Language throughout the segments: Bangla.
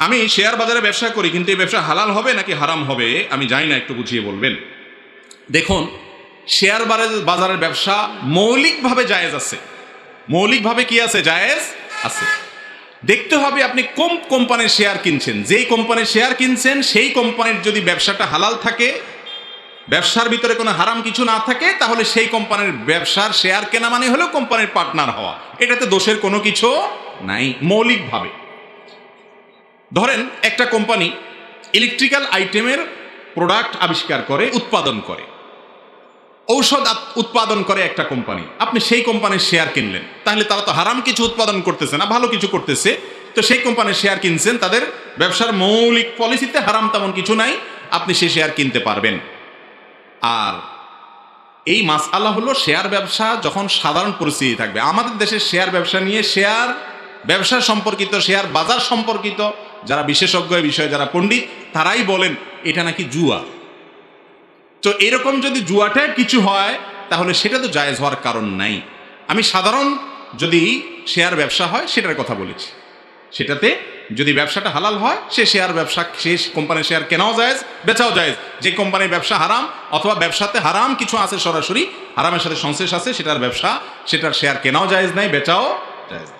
আমি শেয়ার বাজারে ব্যবসা করি, কিন্তু এই ব্যবসা হালাল হবে নাকি হারাম হবে, আমি জানি না, একটু বুঝিয়ে বলবেন। দেখুন, শেয়ার বাজারের বাজারের ব্যবসা মৌলিকভাবে জায়েজ আছে। মৌলিকভাবে কি আছে? জায়েজ আছে। দেখতে হবে আপনি কোন কোম্পানির শেয়ার কিনছেন। যেই কোম্পানির শেয়ার কিনছেন, সেই কোম্পানির যদি ব্যবসাটা হালাল থাকে, ব্যবসার ভিতরে কোনো হারাম কিছু না থাকে, তাহলে সেই কোম্পানির ব্যবসার শেয়ার কেনা মানে হলো কোম্পানির পার্টনার হওয়া। এটাতে দোষের কোনো কিছু নাই, মৌলিকভাবে। ধরেন, একটা কোম্পানি ইলেকট্রিক্যাল আইটেমের প্রোডাক্ট আবিষ্কার করে, উৎপাদন করে। ঔষধ উৎপাদন করে একটা কোম্পানি। আপনি সেই কোম্পানির শেয়ার কিনলেন। তাহলে তারা তো হারাম কিছু উৎপাদন করতেছে না, ভালো কিছু করতেছে। তো সেই কোম্পানির শেয়ার কিনছেন, তাদের ব্যবসার মৌলিক পলিসিতে হারাম তেমন কিছু নাই, আপনি সেই শেয়ার কিনতে পারবেন। আর এই মাস মাসআলা হলো শেয়ার ব্যবসা যখন সাধারণ পরিস্থিতি থাকবে। আমাদের দেশের শেয়ার ব্যবসা নিয়ে শেয়ার ব্যবসা সম্পর্কিত শেয়ার বাজার সম্পর্কিত যারা বিশেষজ্ঞ বিষয়ে, যারা পণ্ডিত, তারাই বলেন এটা নাকি জুয়া। তো এরকম যদি জুয়াটা কিছু হয়, তাহলে সেটা তো জায়েজ হওয়ার কারণ নাই। আমি সাধারণ যদি শেয়ার ব্যবসা হয়, সেটার কথা বলেছি। সেটাতে যদি ব্যবসাটা হালাল হয়, সে শেয়ার ব্যবসা, সে কোম্পানির শেয়ার কেনাও যায় বেচাও যায় যে কোম্পানির ব্যবসা হারাম, অথবা ব্যবসাতে হারাম কিছু আছে সরাসরি, হারামের সাথে সংশ্লেষ আছে, সেটার ব্যবসা, সেটার শেয়ার কেনাও জায়েজ নাই, বেচাও জায়েজ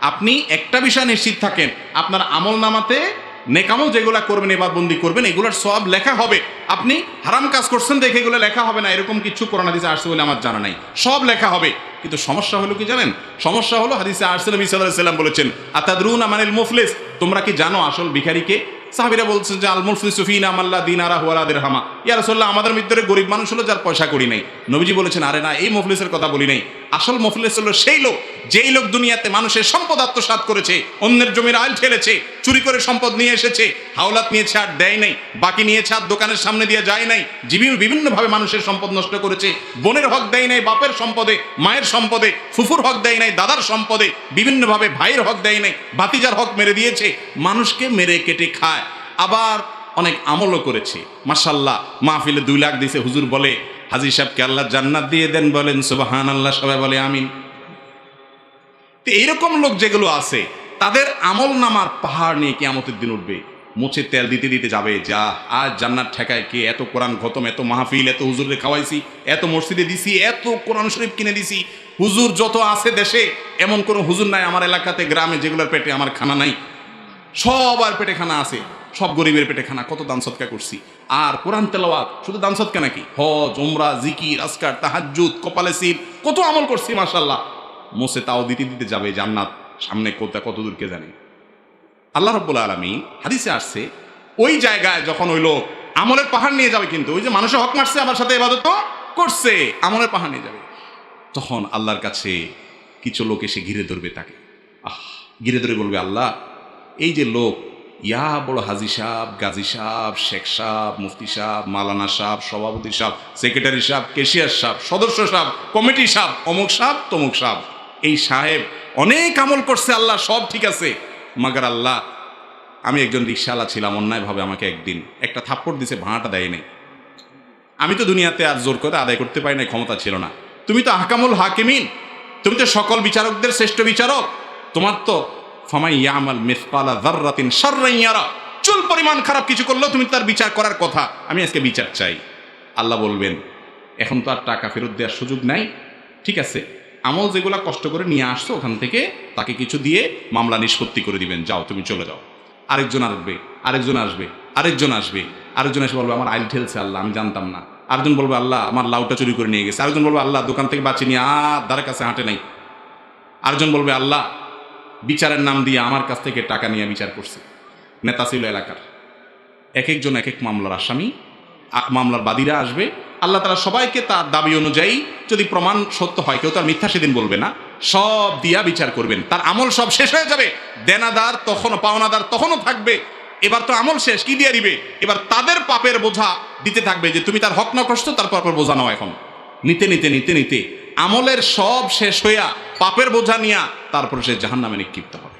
আপনি একটা বিষয় নিশ্চিত থাকেন, আপনার আমল নামাতে নেকামল যেগুলা করবেন, এবাদবন্দি করবেন, এগুলোর সব লেখা হবে। আপনি হারাম কাজ করছেন দেখে এগুলো লেখা হবে না, এরকম কিছু করোনা দিতে আসছে বলে আমার জানা নাই। সব লেখা হবে। কিন্তু সমস্যা হলো কি জানেন? সমস্যা হলো হাদিসে আরসেল সাল্লাম বলেছেন, আতাদরুন আমানিল মুফলিস? তোমরা কি জানো আসল ভিখারিকে? সাহাবিরা বলছেন যে, আল মুফলিস সুফিনা মাল্লা দিনারা হুয়ালাদের হামা ইয়া রাসূলুল্লাহ, আমাদের ভিতরে গরিব মানুষ হলো যার পয়সা করি নাই। নবীজি বলেছেন, আরে না, এই মুফলিসের কথা বলি নাই। আসল মুফলিস হলো সেই লোক যেই লোক দুনিয়াতে মানুষের সম্পদ আত্মসাৎ করেছে, অন্যের জমির আইল ঠেলেছে, চুরি করে সম্পদ নিয়ে এসেছে, হাওলাত নিয়েছে আর দেয় নাই, বাকি নিয়েছে আর দোকানের সামনে দিয়ে যায় নাই জীবী বিভিন্নভাবে মানুষের সম্পদ নষ্ট করেছে, বোনের হক দেয় নাই, বাপের সম্পদে, মায়ের সম্পদে, ফুফুর হক দেয় নাই, দাদার সম্পদে, বিভিন্নভাবে ভাইয়ের হক দেয় নাই, ভাতিজার হক মেরে দিয়েছে, মানুষকে মেরে কেটে খায়, আবার অনেক আমলও করেছে। মাসাল্লাহ মাহফিলে দুই লাখ দিছে, হুজুর বলে, হাজির সাহেবকে আল্লাহ জান্নাত দিয়ে দেন বলেন সুবাহান আল্লাহ সবাই বলে আমিন। তো এইরকম লোক যেগুলো আছে, তাদের আমল নামার পাহাড় নিয়ে কেয়ামতের দিন উঠবে। মুছে তেল দিতে দিতে যাবে, যা, আজ জান্নাত ঠেকায় কে? এত কোরআন খতম, এত মাহফিল, এত হুজুরে খাওয়াইছি, এত মসজিদে দিছি, এত কোরআন শরীফ কিনে দিছি। হুজুর যত আছে দেশে, এমন কোনো হুজুর নাই আমার এলাকাতে, গ্রামে যেগুলোর পেটে আমার খানা নাই। সবার পেটে খানা আছে, সব গরিবের পেটে খানা, কত দান সৎকা করছি। আর কোরআন তেলাওয়াত, শুধু দান সৎকা নাকি? হজ ওমরা জিকির আসকার তাহাজ্জুদ, কপালে সিল, কত আমল করছি মাশাল্লাহ মোসে তাও দিতে দিতে যাবে জান্নাত সামনে কোথা কত দূরকে জানি। আল্লাহ রব্বুল আলমী হাদিসে আসছে, ওই জায়গায় যখন ওই লোক আমলের পাহাড় নিয়ে যাবে কিন্তু, ওই যে মানুষের হক মারছে আমার সাথে এবাদত করছে, আমলের পাহাড় নিয়ে যাবে। তখন আল্লাহর কাছে কিছু লোক এসে ঘিরে ধরবে তাকে। আহ, ঘিরে ধরে বলবে, আল্লাহ, এই যে লোক, ইয়া বড় হাজি সাহ গাজী সাহ শেখ সাহ মুফতি সাহ মালানা সাহ সভাপতি সাহ সেক্রেটারি সাহ কেশিয়ার সাহ সদস্য সাহ কমিটি সাহ অমুক সাহ তমুক সাহ এই সাহেব অনেক আমল করছে, আল্লাহ সব ঠিক আছে। মাগার আল্লাহ, আমি একজন রিক্সাওয়ালা ছিলাম, অন্যায়ভাবে আমাকে একদিন একটা থাপ্পড় দিছে, ভাড়াটা দেয় নাই। আমি তো দুনিয়াতে আর জোর করে আদায় করতে পারি না ক্ষমতা ছিল না। তুমি তো হাকামুল হাকিমিন, তুমি তো সকল বিচারকদের শ্রেষ্ঠ বিচারক। তোমার তো ফামাই ইয়ামাল মিসকালা যাররাতিন শাররান ইয়ারা। চুল পরিমাণ খারাপ কিছু করলেও তুমি তার বিচার করার কথা, আমি আজকে বিচার চাই। আল্লাহ বলবেন, এখন তো আর টাকা ফেরত দেওয়ার সুযোগ নাই, ঠিক আছে। আমল যেগুলা কষ্ট করে নিয়ে আসছো, ওখান থেকে তাকে কিছু দিয়ে মামলা নিষ্পত্তি করে দিবেন। যাও, তুমি চলে যাও। আরেকজন আসবে আরেকজন আসবে আরেকজন আসবে। আরেকজন এসে বলবে, আমার আইল ঠেলছে আল্লাহ, আমি জানতাম না। আরেকজন বলবে, আল্লাহ, আমার লাউটা চুরি করে নিয়ে গেছে। আরেকজন বলবে, আল্লাহ, দোকান থেকে বাঁচিয়ে নিয়ে আর দ্বারের কাছে, হাঁটে নাই। আরেকজন বলবে, আল্লাহ, বিচারের নাম দিয়ে আমার কাছ থেকে টাকা নিয়ে বিচার করছে। নেতা ছিল এলাকার। এক একজন এক এক মামলার আসামি মামলার বাদীরা আসবে আল্লাহ তারা সবাইকে তার দাবি অনুযায়ী যদি প্রমাণ সত্য হয়, কেউ তার মিথ্যা সেদিন বলবে না। সব দিয়া বিচার করবেন। তার আমল সব শেষ হয়ে যাবে। দেনাদার তখনও, পাওনাদার তখনও থাকবে। এবার তো আমল শেষ, কি দিয়ে দিবে? এবার তাদের পাপের বোঝা দিতে থাকবে যে তুমি তার হক না কষ্ট তার পাপের বোঝা নাও এখন। নিতে নিতে নিতে নিতে। আমলের সব শেষ হইয়া পাপের বোঝা নিয়া তারপর সে জাহান নামে নিক্ষিপ্ত হবে।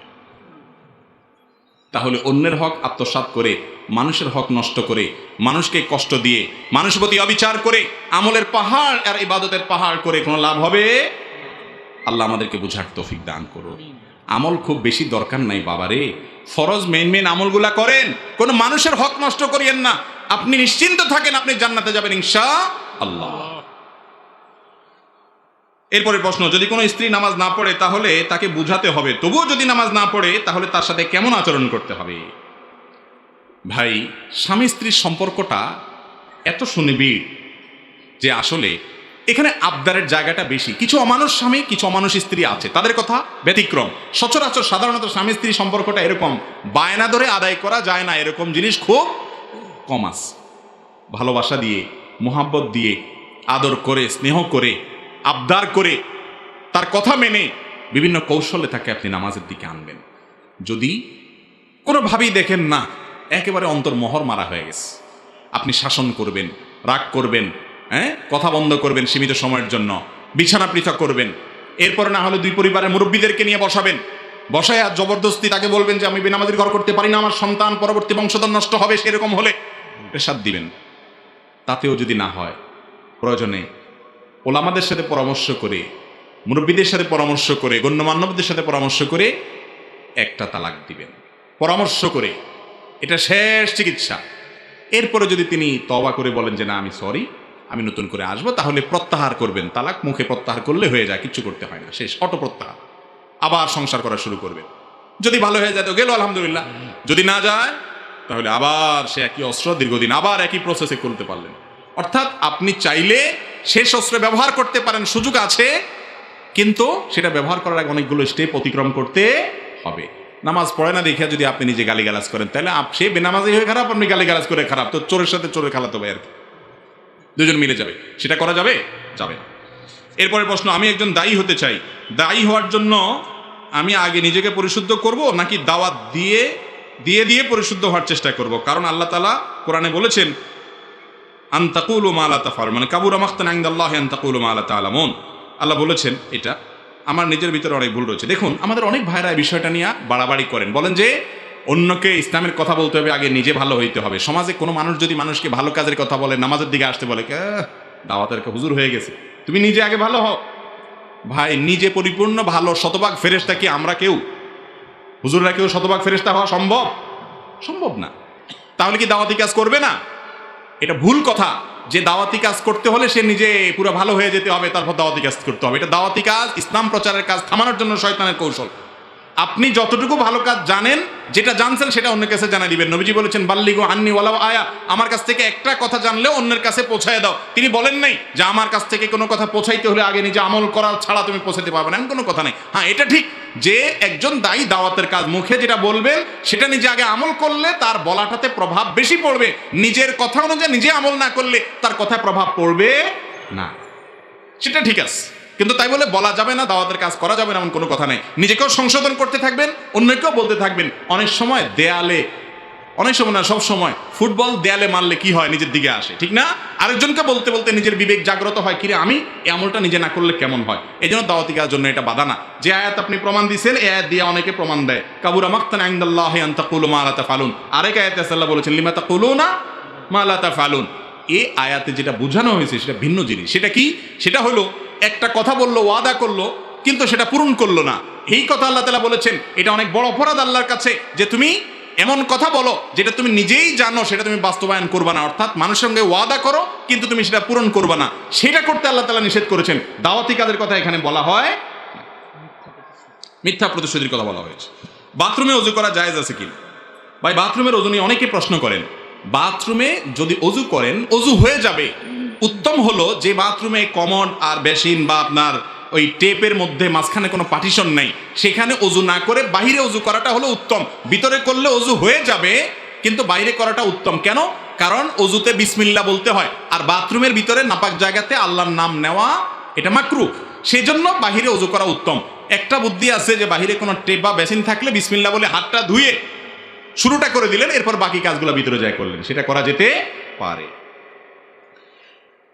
তাহলে অন্যের হক আত্মসাৎ করে, মানুষের হক নষ্ট করে, মানুষকে কষ্ট দিয়ে মানুষের প্রতি অবিচার করে, আমলের পাহাড় আর ইবাদতের পাহাড় করে কোনো লাভ হবে? আল্লাহ আমাদেরকে বুঝার তৌফিক দান করো আমল খুব বেশি দরকার নাই বাবারে। ফরজ মেন মেন আমলগুলা করেন, কোনো মানুষের হক নষ্ট করিয়েন না। আপনি নিশ্চিন্ত থাকেন আপনি জান্নাতে যাবেন ইনশা আল্লাহ। এরপরে প্রশ্ন, যদি কোনো স্ত্রী নামাজ না পড়ে, তাহলে তাকে বুঝাতে হবে। তবুও যদি নামাজ না পড়ে, তাহলে তার সাথে কেমন আচরণ করতে হবে? ভাই, স্বামী স্ত্রীর সম্পর্কটা এত সুনিবিড় যে আসলে এখানে আবদারের জায়গাটা বেশি। কিছু অমানুষ স্বামী, কিছু অমানুষ স্ত্রী আছে। তাদের কথা ব্যতিক্রম। সচরাচর সাধারণত স্বামী স্ত্রী সম্পর্কটা এরকম বায়না ধরে আদায় করা যায় না। এরকম জিনিস খুব কম আছে। ভালোবাসা দিয়ে, মোহাব্বত দিয়ে, আদর করে, স্নেহ করে আবদার করে তার কথা মেনে বিভিন্ন কৌশলে তাকে আপনি নামাজের দিকে আনবেন। যদি কোনোভাবেই দেখেন না, একেবারে অন্তর্মহর মারা হয়ে গেছে। আপনি শাসন করবেন, রাগ করবেন হ্যাঁ? কথা বন্ধ করবেন সীমিত সময়ের জন্য, বিছানা পৃথক করবেন। এরপরে না হলে দুই পরিবারের মুরব্বীদেরকে নিয়ে বসাবেন। বসায় আর জবরদস্তি তাকে বলবেন যে, আমি বেনামাজির ঘর করতে পারি না, আমার সন্তান পরবর্তী বংশধর নষ্ট হবে সেরকম হলে। প্রেসাদ দিবেন। তাতেও যদি না হয়, প্রয়োজনে ওলামাদের সাথে পরামর্শ করে, মুরব্বীদের সাথে পরামর্শ করে গণ্যমান্যবদের সাথে পরামর্শ করে একটা তালাক দিবেন। পরামর্শ করে, এটা শেষ চিকিৎসা। এরপরে যদি তিনি তবা করে বলেন যে, না, আমি সরি, আমি নতুন করে আসব, তাহলে প্রত্যাহার করবেন। তালাক মুখে প্রত্যাহার করলে হয়ে যায়, কিচ্ছু করতে হয় না, শেষ অটো প্রত্যাহার আবার সংসার করা শুরু করবেন। যদি ভালো হয়ে যায় তো গেল, আলহামদুলিল্লাহ। যদি না যায়, তাহলে আবার সে একই অস্ত্র দীর্ঘদিন আবার একই প্রসেসে করতে পারলেন। অর্থাৎ আপনি চাইলে শেষ অস্ত্র ব্যবহার করতে পারেন, সুযোগ আছে, কিন্তু সেটা ব্যবহার করার আগে অনেকগুলো স্টেপ অতিক্রম করতে হবে। নামাজ পড়ে না দেখিয়া যদি আপনি নিজে গালিগালাজ করেন, তাহলে সে বেনামাজি হয়ে খারাপ, আপনি গালিগালাজ করে খারাপ। তো চোরের সাথে চোরের খেলাতে হবে আর কি। দুজন মিলে যাবে। সেটা করা যাবে? যাবে না। এরপরে প্রশ্ন, আমি একজন দায়ী হতে চাই। দায়ী হওয়ার জন্য আমি আগে নিজেকে পরিশুদ্ধ করব, নাকি দাওয়াত দিয়ে দিয়ে দিয়ে পরিশুদ্ধ হওয়ার চেষ্টা করব? কারণ আল্লাহ তালা কোরআনে বলেছেন মানে কাবুর আমাখতান আইন্দাল্লাহ আন্তাকুল মালা তালামন আল্লাহ বলেছেন এটা। আমার নিজের ভিতরে অনেক ভুল রয়েছে। দেখুন আমাদের অনেক ভাইরা এই বিষয়টা নিয়ে বাড়াবাড়ি করেন। বলেন যে অন্যকে ইসলামের কথা বলতে হবে আগে নিজে ভালো হইতে হবে। সমাজে কোনো মানুষ যদি মানুষকে ভালো কাজের কথা বলে নামাজের দিকে আসতে বলে "আহ, দাওয়াতের হুজুর হয়ে গেছে। তুমি নিজে আগে ভালো হও। ভাই নিজে পরিপূর্ণ ভালো শতভাগ ফেরেস্তা কি আমরা কেউ? হুজুররা কেউ শতভাগ ফেরেস্তা হওয়া সম্ভব? সম্ভব না। তাহলে কি দাওয়াতি কাজ করবে না? এটা ভুল কথা যে দাওয়াতি কাজ করতে হলে সে নিজে পুরো ভালো হয়ে যেতে হবে, তারপর দাওয়াতি কাজ করতে হবে। এটা দাওয়াতি কাজ, ইসলাম প্রচারের কাজ থামানোর জন্য শয়তানের কৌশল। আপনি যতটুকু ভালো কাজ জানেন, যেটা জানছেন সেটা অন্যের কাছে জানা দিবেন। নবীজি বলেছেন, বাল্লিগো আন্নি ওয়ালাও আয়া। আমার কাছ থেকে একটা কথা জানলেও অন্যের কাছে পৌঁছায় দাও। তিনি বলেন নাই যে, আমার কাছ থেকে কোনো কথা পৌঁছাইতে হলে আগে নিজে আমল করা ছাড়া তুমি পৌঁছাতে পারবে না। এমন কোনো কথা নেই। হ্যাঁ এটা ঠিক যে, একজন দায়ী দাওয়াতের কাজ, মুখে যেটা বলবেন, সেটা নিজে আগে আমল করলে তার বলাটাতে প্রভাব বেশি পড়বে। নিজের কথা অনুযায়ী নিজে আমল না করলে তার কথায় প্রভাব পড়বে না। সেটা ঠিক আছে। কিন্তু তাই বলে বলা যাবে না, দাওয়াতের কাজ করা যাবে না, এমন কোনো কথা নেই। নিজেকেও সংশোধন করতে থাকবেন, অন্যকেও বলতে থাকবেন, অনেক সময় দেয়ালে, অনেক সময় না, সব সময় ফুটবল দেয়ালে মারলে কি হয়, নিজের দিকে আসে, ঠিক না? আরেকজনকে বলতে বলতে নিজের বিবেক জাগ্রত হয়, কিরে, আমি এই আমলটা নিজে না করলে কেমন হয়? এই জন্য দাওয়াতি কাজের জন্য এটা বাধা না। যে আয়াত আপনি প্রমাণ দিয়েছেন, এই আয়াত দিয়ে অনেকে প্রমাণ দেয়। কাবুরা মাক্তান আইন্দাল্লাহ আন্তাকুলু মা লা তাফালুন। আরেক আয়াতে আল্লাহ বলেছেন লিমাতা তাকুলুনা না মালাতা ফালুন এ আয়াতে যেটা বোঝানো হয়েছে, সেটা ভিন্ন জিনিস। সেটা কি? সেটা হলো একটা কথা বলল, ওয়াদা করল, কিন্তু সেটা পূরণ করল না। এই কথা আল্লাহ তালা বলেছেন, এটা অনেক বড় অপরাধ আল্লাহর কাছে, যে তুমি এমন কথা বলো, যেটা তুমি নিজেই জানো, সেটা তুমি বাস্তবায়ন করবা না। অর্থাৎ মানুষের সঙ্গে ওয়াদা করো, কিন্তু তুমি সেটা পূরণ করবা না। সেটা করতে আল্লাহ তালা নিষেধ করেছেন। দাওয়াতি কাদের কথা এখানে বলা হয়, মিথ্যা প্রতিশ্রুতির কথা বলা হয়েছে। বাথরুমে অজু করা জায়েজ আছে কি? ভাই, বাথরুমের অজু নিয়ে অনেকে প্রশ্ন করেন। বাথরুমে যদি অজু করেন, অজু হয়ে যাবে। উত্তম হলো যে বাথরুমে কমন আর বেসিন বা আপনার ওই টেপের মধ্যে মাঝখানে কোনো পার্টিশন নাই। সেখানে অজু না করে বাহিরে অজু করাটা হলো উত্তম। ভিতরে করলে অজু হয়ে যাবে, কিন্তু বাইরে করাটা উত্তম। কেন? কারণ অজুতে বিসমিল্লা বলতে হয়। আর বাথরুমের ভিতরে নাপাক জায়গাতে আল্লাহর নাম নেওয়া, এটা মাকরু সেই জন্য বাহিরে অজু করা উত্তম। একটা বুদ্ধি আছে যে বাহিরে কোনো টেপ বা বেসিন থাকলে বিসমিল্লা বলে হাতটা ধুয়ে শুরুটা করে দিলেন, এরপর বাকি কাজগুলো ভিতরে যায় করলেন। সেটা করা যেতে পারে।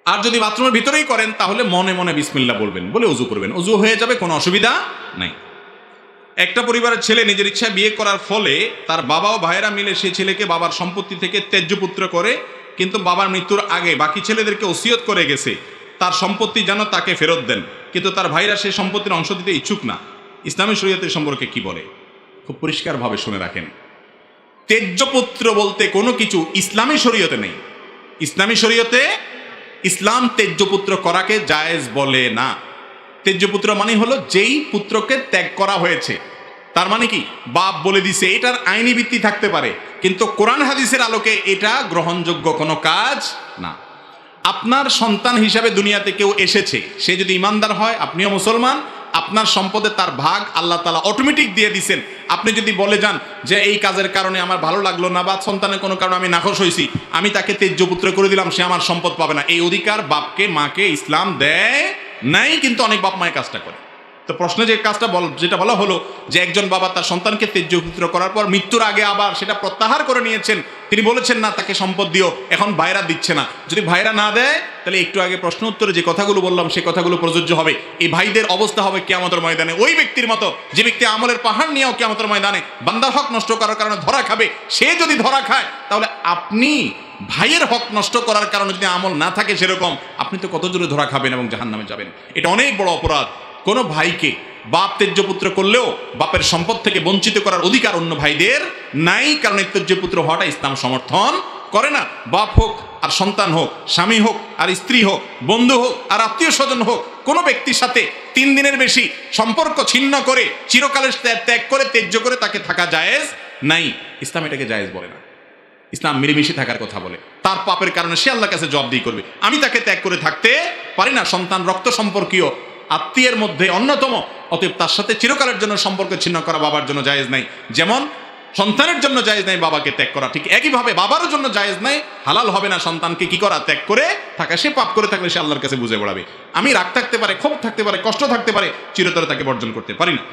আর যদি বাথরুমের ভিতরেই করেন, তাহলে মনে মনে বিসমিল্লা বলবেন, বলে উজু করবেন। উজু হয়ে যাবে, কোনো অসুবিধা নাই। একটা পরিবারের ছেলে নিজের ইচ্ছা বিয়ে করার ফলে তার বাবা ও ভাইয়েরা মিলে সেই ছেলেকে বাবার সম্পত্তি থেকে ত্যায্যপুত্র করে, কিন্তু বাবার মৃত্যুর আগে বাকি ছেলেদেরকে ওসিয়ত করে গেছে। তার সম্পত্তি যেন তাকে ফেরত দেন, কিন্তু তার ভাইরা সেই সম্পত্তির অংশ দিতে ইচ্ছুক না। ইসলামী শরীয়তের সম্পর্কে কি বলে? খুব পরিষ্কারভাবে শুনে রাখেন। তেজ্যপুত্র বলতে কোনো কিছু ইসলামী শরীয়তে নেই। ইসলামী শরীয়তে ইসলাম তেজ্যপুত্র করাকে জায়েজ বলে না। তেজ্যপুত্র মানে হলো যেই পুত্রকে ত্যাগ করা হয়েছে। তার মানে কি? বাপ বলে দিছে, এটার আইনি ভিত্তি থাকতে পারে। কিন্তু কোরআন হাদিসের আলোকে এটা গ্রহণযোগ্য কোনো কাজ না। আপনার সন্তান হিসাবে দুনিয়াতে কেউ এসেছে, সে যদি ইমানদার হয়, আপনিও মুসলমান আপনার সম্পদে তার ভাগ আল্লাহ তালা অটোমেটিক দিয়ে দিছেন। আপনি যদি বলে যান যে এই কাজের কারণে আমার ভালো লাগল না বা সন্তানের কোনো কারণে আমি নাখোশ হয়েছি, আমি তাকে তেজ্যপুত্র করে দিলাম, সে আমার সম্পদ পাবে না। এই অধিকার বাপকে, মাকে ইসলাম দেয় নাই, কিন্তু অনেক বাপ মায়ের কাজটা করে। তো প্রশ্নে যে কাজটা বল, যেটা বলা হলো যে একজন বাবা তার সন্তানকে তেজ্যপুত্র করার পর মৃত্যুর আগে আবার সেটা প্রত্যাহার করে নিয়েছেন। তিনি বলেছেন, না, তাকে সম্পদ দিও, এখন ভাইরা দিচ্ছে না। যদি ভাইরা না দেয়, তাহলে একটু আগে প্রশ্ন উত্তরে যে কথাগুলো বললাম সেই কথাগুলো প্রযোজ্য হবে। এই ভাইদের অবস্থা হবে কেয়ামতের ময়দানে। ওই ব্যক্তির মতো, যে ব্যক্তি আমলের পাহাড় নিয়েও কেয়ামতের ময়দানে বান্দার হক নষ্ট করার কারণে ধরা খাবে, সে যদি ধরা খায়, তাহলে আপনি ভাইয়ের হক নষ্ট করার কারণে যদি আমল না থাকে সেরকম, আপনি তো কত দূরে ধরা খাবেন এবং জাহান নামে যাবেন। এটা অনেক বড় অপরাধ। কোনো ভাইকে বাপ তেজ্যপুত্র করলেও বাপের সম্পদ থেকে বঞ্চিত করার অধিকার অন্য ভাইদের নাই, কারণ এই তেজ্যপুত্র হওয়াটা ইসলাম সমর্থন করে না। বাপ হোক আর সন্তান হোক, স্বামী হোক আর স্ত্রী হোক, বন্ধু হোক আর আত্মীয় স্বজন হোক, কোনো ব্যক্তির সাথে তিন দিনের বেশি সম্পর্ক ছিন্ন করে, চিরকালের ত্যাগ- করে তেজ্য করে তাকে থাকা জায়েজ নাই। ইসলাম এটাকে জায়েজ বলে না। ইসলাম মিলেমিশে থাকার কথা বলে। তার পাপের কারণে সে আল্লাহ কাছে জবাবদিহি করবে। আমি তাকে ত্যাগ করে থাকতে পারি না। সন্তান রক্ত সম্পর্কীয় আত্মীয়ের মধ্যে অন্যতম। অতএব তার সাথে চিরকালের জন্য সম্পর্ক ছিন্ন করা বাবার জন্য জায়েজ নাই। যেমন, সন্তানের জন্য জায়েজ নাই বাবাকে ত্যাগ করা। ঠিক একইভাবে বাবারও জন্য জায়েজ নাই। হালাল হবে না সন্তানকে কি করা? ত্যাগ করে থাকা। সে পাপ করে থাকলে সে আল্লাহর কাছে বুঝে বেড়াবে। আমি রাগ থাকতে পারে, ক্ষোভ থাকতে পারে, কষ্ট থাকতে পারে, চিরতরে তাকে বর্জন করতে পারি না।